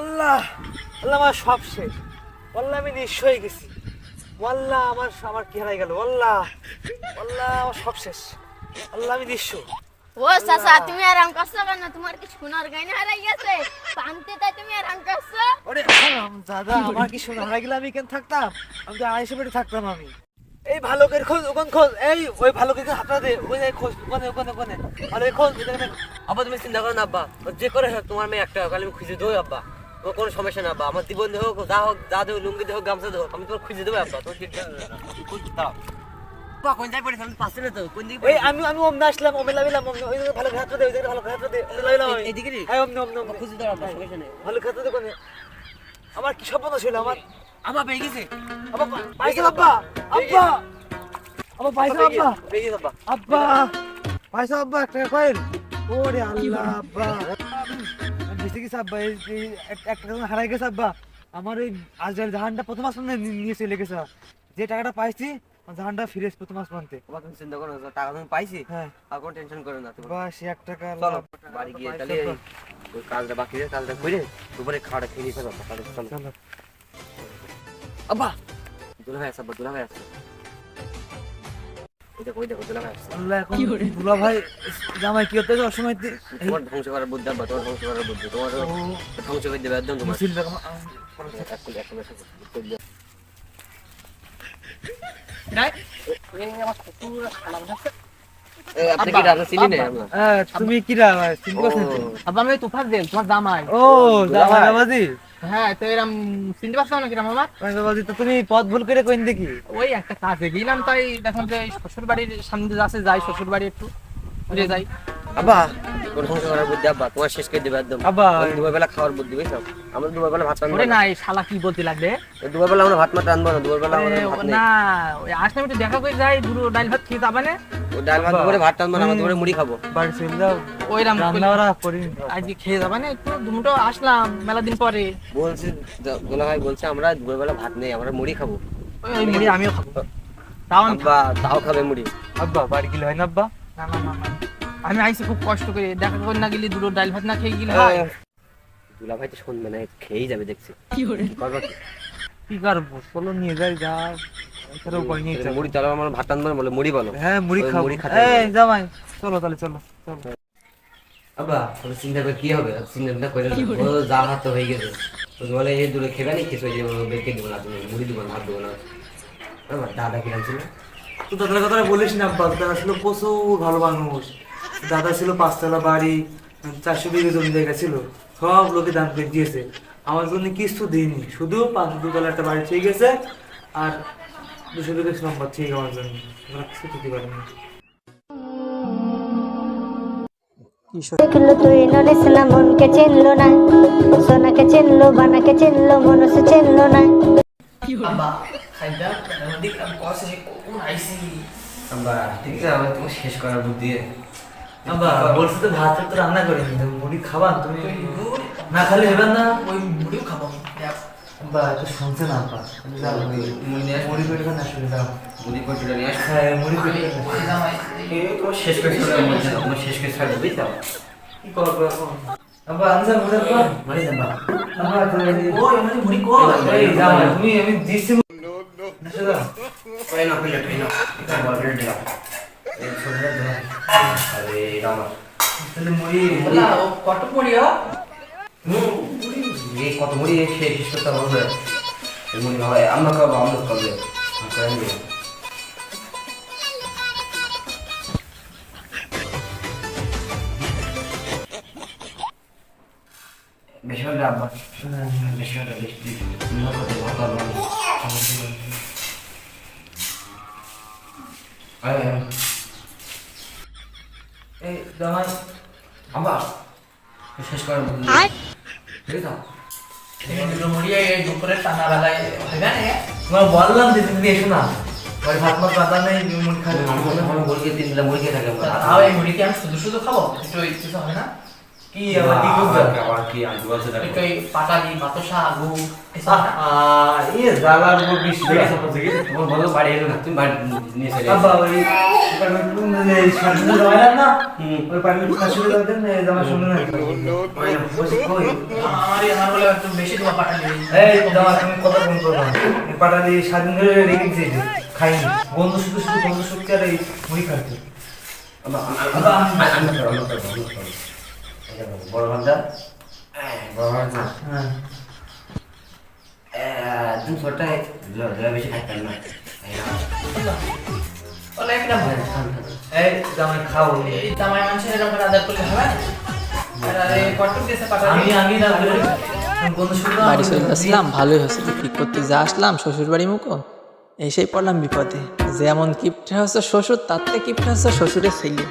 আল্লাহ আল্লাহ আমার সব শেষ। আল্লাহ আমি নিঃস্ব হয়ে গেছি। আল্লাহ আমার আমার কি হারাই গেল? আল্লাহ আল্লাহ আমার সব শেষ। আল্লাহ আমি নিঃস্ব। ও চাচা তুমি আরাম করছ কেন? তোমার কি সোনার গাইনা হারাই গেছে? পান্তে তাই তুমি আরাম করছ? ওরে দাদা আমার কি শোনা হারাই গেলে আমি কেন থাকতাম? আমি তো আড়াইশো বেটে থাকতাম আমি। এই ভালুকের খোঁজ ওখান খোঁজ এই ওই ভালুকের হাতটা দে ওই যে খোঁজ ওখানে ওখানে ওখানে। আর ওই খোঁজ আব্বা তুমি চিন্তা করো না আব্বা। যে করে হোক তোমার মেয়ে একটা হোক, আমি খুঁজে দেবো আব্বা। তোমার কোনো সমস্যা না আব্বা আমার জীবন দেহ যা হোক যা দেহ লুঙ্গি দেহ গামছা দেহ আমি তোমার খুঁজে দেবো আব্বা। আব্বা কোন জায়গায় না তো কোন দিকে আমি আমি আসলাম ওই ভালো দে ওই ভালো দে। হ্যাঁ খুঁজে দেবো সমস্যা নেই। ভালো দে কোনে। আমার কি স্বপ্ন ছিল? আমার আব্বা পেয়ে গেছে। আব্বা পাইছে আব্বা। আব্বা! আব্বা পাইছে আব্বা। পেয়ে গেছে আব্বা। আব্বা! পাইছে আব্বা একটা ওরে আল্লাহ আব্বা। এই এই এক- একটা টাকা হারাই গেছে আব্বা। আমার ওই আজকাল জাহানটা প্রথম আসমানে নিয়ে চলে গেছে। যে টাকাটা পাইছি জাহানটা ফিরে প্রথম আসমানতে তুমি চিন্তা করো টাকা তুমি পাইছি হ্যাঁ। আর কোনো টেনশন করো না তুমি। বা সে এক টাকা চলো বাড়ি গিয়ে তাহলে ওই কাজটা বাকি আছে কাজটা করে দুপুরে খাওয়াটা খেয়ে পারব চলো চলো। আব্বা দুলা ভাই আছে আব্বা দুলা ভাই আছে ভাই জামাই কি হতে অসময় তোমার ধ্বংস করার বুদ্ধি আব্বা তোমার ধ্বংস করার বুদ্ধি তোমার ধ্বংস করে দেবে একদম তোমার। মুসিল এখন এখন এখন আপনি কি রান্না ছিলেন তুমি কিরা চিনতে পারছেন? তো? আব্বা আমি তুফার দেব তোমার জামাই। ও জামাই বাবাজি। হ্যাঁ তো এরম চিনতে পারছ না কিরম আমার জামাই তো তুমি পথ ভুল করে কইন দেখি। ওই একটা কাজে গেলাম তাই দেখুন যে শ্বশুর বাড়ির সামনে দিয়ে যাই শ্বশুর বাড়ি একটু ঘুরে যাই। আব্বা। করার বুদ্ধি আব্বা তোমার শেষ করে দেবে একদম। আব্বা। বেলা খাওয়ার বুদ্ধি বুঝছ? আমরা দুপুর বেলা ভাত রান্না ওরে না এই শালা কি বলতে লাগবে? দুপুর বেলা আমরা ভাত মাত রান্নবো না বেলা না ওই আসলে একটু দেখা করে যাই দুটো ডাল ভাত খেয়ে যাবে না? ওই ডাল ভাত দুপুরে ভাত রান্নবো না আমরা মুড়ি খাব। বাড়ি চলে যাও। ওইরকম রান্না বাড়া করি। আজকে খেয়ে যাবে না একটু দুটো আসলাম মেলা দিন পরে। বলছি দোলা ভাই বলছে আমরা দুপুর ভাত নেই আমরা মুড়ি খাব। ওই ওই মুড়ি আমিও খাব। তাও আমি আব্বা তাও খাবে মুড়ি। আব্বা বাড়ি গেলে হয় না আব্বা? না না না না। আমি আইসি খুব কষ্ট করে দেখা করে না গেলে দুটো ডাল ভাত না খেয়ে গেলে হয়। দুলা ভাই তো শুনবে না খেয়েই যাবে দেখছি। কি করবা কি? কি করব? চলো নিয়ে যাই যা মুড়ি চলো আমার ভাত রান্নবো বলে মুড়ি বলো। হ্যাঁ মুড়ি খাব। মুড়ি খাতে এই জামাই চলো তাহলে চলো চলো। আব্বা চিন্তা করে কি হবে? চিন্তা করে না। ও যা হাত হয়ে গেছে। বলে এই দূরে খেবে না কিছু যে বেঁকে দেবো না তুমি। মুড়ি দেবো না ভাত দেবো না। আমার দাদা কিরাম ছিল? তো দাদার কথা বলিস না আব্বা। দাদা ছিল প্রচুর ভালো মানুষ। দাদা ছিল পাঁচতলা বাড়ি চারশো বিঘে জমি জায়গা ছিল। সব লোকে দান করে দিয়েছে। আমার জন্য কিছু দিইনি। শুধু পাঁচ দুতলা একটা বাড়ি ঠিক গেছে। আর দুশো বিঘে সম্পদ ঠিক আমার জন্য। ওরা কিছু দিতে পারেনি দেখল তুই নড়েছিলাম মনকে চিনলো না। সোনাকে চিনলো বানাকে চিনলো মনস চিনলো না। আব্বা খাইদা দেখ আমি কোন আইসি। আব্বা ঠিক আছে আমার তোমার শেষ করার বুদ্ধি। আব্বা বলছি তো ভাত তো রান্না তুমি মুড়ি খাবা তুমি না খালি হবে না। ওই মুড়িও খাব আব্বা একটু শুনছে না ওই মুড়ি নিয়ে আসো। মুড়ি পেটে না শুনে যাও মুড়ি কচুটা নিয়ে আসো হ্যাঁ মুড়ি পেটে তোমার শেষ করে তোমার শেষ করে ছাড়বে বুঝছ? কি করব এখন আব্বা আনসার মুড়ি আব্বা মানে যাবা আব্বা তুমি ওই মুড়ি কই? এই জামাই তুমি আমি দিচ্ছি এসে যাও। ওই না প্লেট ওই না। এটা বল প্লেট এই ছোটটা দিলাম আরে রামা। তাহলে মুড়ি না কত হুম। এই কত মুড়ি শেষ শেষ করতে হবে এই মুড়ি হয় আমরা খাব আমরা খাব। বেশি আব্বা। এই শেষ করে ঠিক আছে দুটো মুড়ি এই দুপুরে টানা বেলায় না তোমার বললাম যে তুমি এসো না ওই ভাত পাতা নেই মুড়ি খাবে হয় মুরগি তিন বেলা মুরগি থাকে এই মুড়ি কি আমি শুধু শুধু খাব? একটু কিছু হবে না? কি আবার কি করতে? আবার কি আনতে বলছে দেখো। এই পাটালি বাতাসা গু আহ, ইয়ে জ্বালার উপর বৃষ্টি আছে বলছে কি তোমার বলো বাড়ি এলো না তুমি বাড়ি নিয়ে চলে আব্বা ওই পারমিটুন যে সামনে জমাইলাম না। ওই পারমিট কাছে দাও না? জামা শুনে না? ওই বসে কই? আমার আমার বলে একটু বেশি তোমার পাটালি এই জামা তুমি কত ফোন করবা এই পাটালি স্বাধীন ধরে রেখে দিয়েছে খাইনি। বন্ধু শুধু শুধু বন্ধু শুধু আর এই মুড়ি খাচ্ছে। বড় ভান্ডা বড় হ্যাঁ বেশি না। এই জামাই এই জামাই মানুষের এরকম আদার করলে হবে? বন্ধু শুধু বাড়ি চলে আসলাম ভালোই হয়েছে পিক করতে যা আসলাম শ্বশুর বাড়ি মুখো। এসেই পড়লাম বিপদে। যেমন কিপটা হচ্ছে শ্বশুর তার থেকে কিপটা হচ্ছে শ্বশুরের ছেলে।